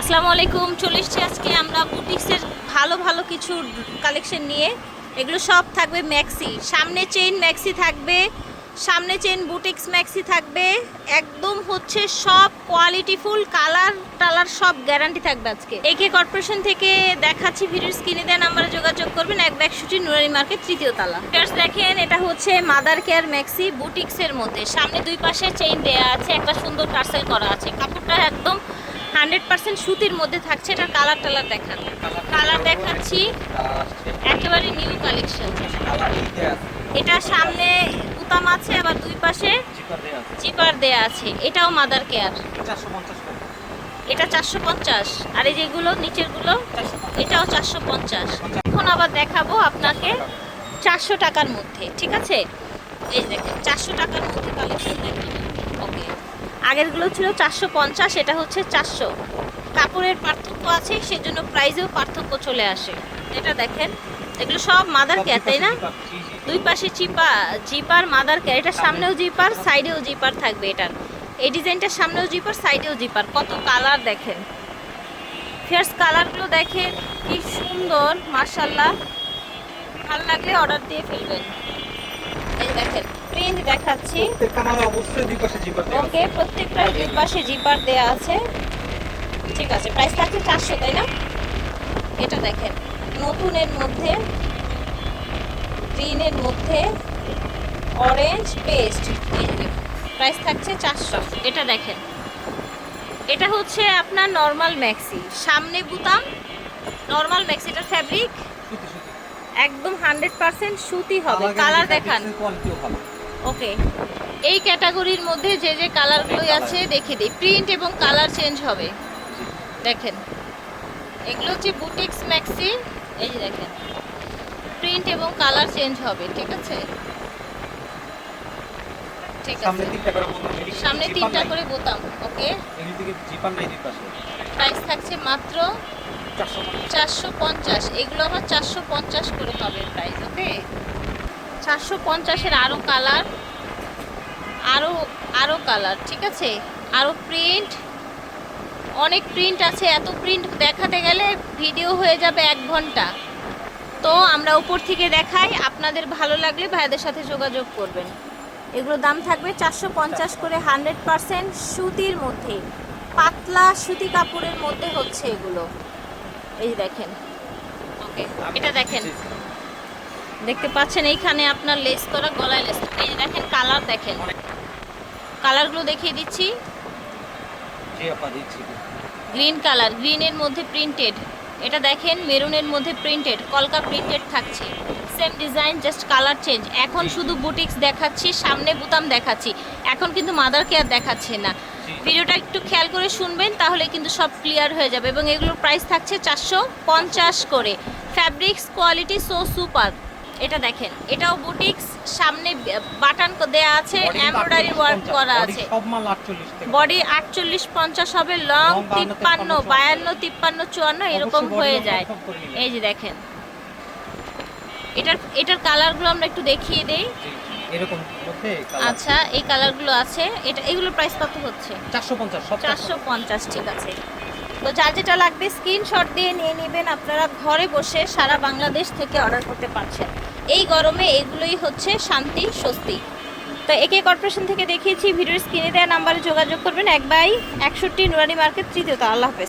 আসসালামু আলাইকুম, চলে আজকে আমরা বুটিক্সের ভালো ভালো কিছু কালেকশন নিয়ে। এগুলো সব থাকবে ম্যাক্সি। সামনে চেইন ম্যাক্সি থাকবে, সামনে চেইন বুটিক্স ম্যাক্সি থাকবে। একদম হচ্ছে সব কোয়ালিটিফুল কালার টালার সব গ্যারান্টি থাকবে আজকে। একে কর্পোরেশন থেকে দেখাচ্ছি ভিডিওর স্ক্রিনে দেন আমরা যোগাযোগ করবেন এক ব্যাগশুটি নুরানি মার্কেট তৃতীয় তালা। দেখেন, এটা হচ্ছে মাদার কেয়ার ম্যাক্সি বুটিক্সের মধ্যে। সামনে দুই পাশে চেইন দেয়া আছে, একটা সুন্দর টার্সেল করা আছে। কাপড়টা একদম হান্ড্রেড পার্সেন্ট সুতির মধ্যে থাকছে, এটা কালার টালার দেখান কালার দেখাচ্ছি, একেবারে নিউ কালেকশন এটা সামনে বুতাম আছে, আবার দুই পাশে জিপার দেয়া আছে। এটাও মাদার কেয়ার এটা চারশো পঞ্চাশ। আর এই যেগুলো, নিচেরগুলো, এটাও চারশো পঞ্চাশ। এখন আবার দেখাবো আপনাকে চারশো টাকার মধ্যে, ঠিক আছে? এই দেখেন, চারশো টাকার মধ্যে কালেকশন দেখেন। ওকে আগেরগুলো ছিল চারশো পঞ্চাশ এটা হচ্ছে চারশো। কাপড়ের পার্থক্য আছে সেজন্য প্রাইজেও পার্থক্য চলে আসে। এটা দেখেন এগুলো সব মাদার কেয়ার তাই না? দুই পাশে চিপা জিপার মাদার কেয়ার এটার সামনেও জিপার সাইডেও জিপার থাকবে এটার এই ডিজাইনটার সামনেও জিপার সাইডেও জিপার। কত কালার দেখেন। ফেয়ার্স কালারগুলো দেখেন কি সুন্দর মার্শাল্লাহ ভালো লাগলে অর্ডার দিয়ে ফেলবেন। প্রিন্ট দেখাচ্ছি। ওকে প্রত্যেকটা দুই পাশে জিপার দেয়া আছে। ঠিক আছে প্রাইস থাকছে চারশো তাই না? এটা দেখেন নতুনের মধ্যে গ্রিনের মধ্যে অরেঞ্জ পেস্ট প্রাইস থাকছে চারশো। এটা দেখেন এটা হচ্ছে আপনার নর্মাল ম্যাক্সি সামনে বুতাম নর্মাল ম্যাক্সি এটার ফ্যাব্রিক একদম হান্ড্রেড পার্সেন্ট সুতি হবে। কালার দেখান। ওকে। এই ক্যাটাগরির মধ্যে যে যে কালারগুলোই আছে দেখে দিই। প্রিন্ট এবং কালার চেঞ্জ হবে। দেখেন। এগুলো হচ্ছে বুটিক্স ম্যাক্সি। এই যে দেখেন। প্রিন্ট এবং কালার চেঞ্জ হবে ঠিক আছে? ঠিক আছে। সামনে তিনটা করে বোতাম ওকে? প্রাইস থাকছে মাত্র চারশো পঞ্চাশ। এগুলো আমার চারশো পঞ্চাশ করে পাবে প্রাইস ওকে? চারশো পঞ্চাশের আরও কালার আরও আরও কালার ঠিক আছে? আরও প্রিন্ট অনেক প্রিন্ট আছে। এত প্রিন্ট দেখাতে গেলে ভিডিও হয়ে যাবে এক ঘণ্টা। তো আমরা উপর থেকে দেখাই আপনাদের ভালো লাগলে ভাইদের সাথে যোগাযোগ করবেন। এগুলো দাম থাকবে চারশো পঞ্চাশ করে হান্ড্রেড পারসেন্ট সুতির মধ্যে। পাতলা সুতি কাপড়ের মধ্যে হচ্ছে এগুলো। এই দেখেন। ওকে এটা দেখেন। দেখতে পাচ্ছেন এইখানে আপনার লেস করা গলায় লেস এই যে দেখেন কালার দেখেন। কালারগুলো দেখিয়ে দিচ্ছি। গ্রিন কালার গ্রিনের মধ্যে প্রিন্টেড এটা দেখেন মেরুনের মধ্যে প্রিন্টেড কলকা প্রিন্টেড থাকছে। Same design just colour change এখন শুধু বুটিক্স দেখাচ্ছি সামনে বুতাম দেখাচ্ছি। এখন কিন্তু মাদার কেয়ার দেখাচ্ছে না। ভিডিওটা একটু খেয়াল করে শুনবেন তাহলে কিন্তু সব ক্লিয়ার হয়ে যাবে। এবং এগুলোর প্রাইস থাকছে চারশো পঞ্চাশ করে। ফ্যাব্রিক্স কোয়ালিটি সো সুপার এটা দেখেন এটাও বুটিক্স সামনে বাটন দেয়া আছে এমব্রয়ডারি ওয়ার্ক করা আছে। বডি আটচল্লিশ পঞ্চাশ হবে লং তিপ্পান্ন বায়ান্ন তিপ্পান্ন চুয়ান্ন এরকম হয়ে যায়। এই যে দেখেন। এটার এটার কালারগুলো আমরা একটু দেখিয়ে দেই। এরকম আচ্ছা এই কালারগুলো আছে। এটা এগুলোর প্রাইস কত হচ্ছে? চারশো পঞ্চাশ চারশো। পঞ্চাশ ঠিক আছে। তো যার যেটা লাগবে স্ক্রিনশট দিয়ে নিয়ে নেবেন। আপনারা ঘরে বসে সারা বাংলাদেশ থেকে অর্ডার করতে পারছেন। এই গরমে এগুলোই হচ্ছে শান্তি, স্বস্তি। তো একে কর্পোরেশন থেকে দেখিয়েছি, ভিডিওর স্ক্রিনে দেওয়া নাম্বারে যোগাযোগ করবেন। এক বাই একষট্টি নুরানি মার্কেট তৃতীয়ত আল্লাহ হাফেজ।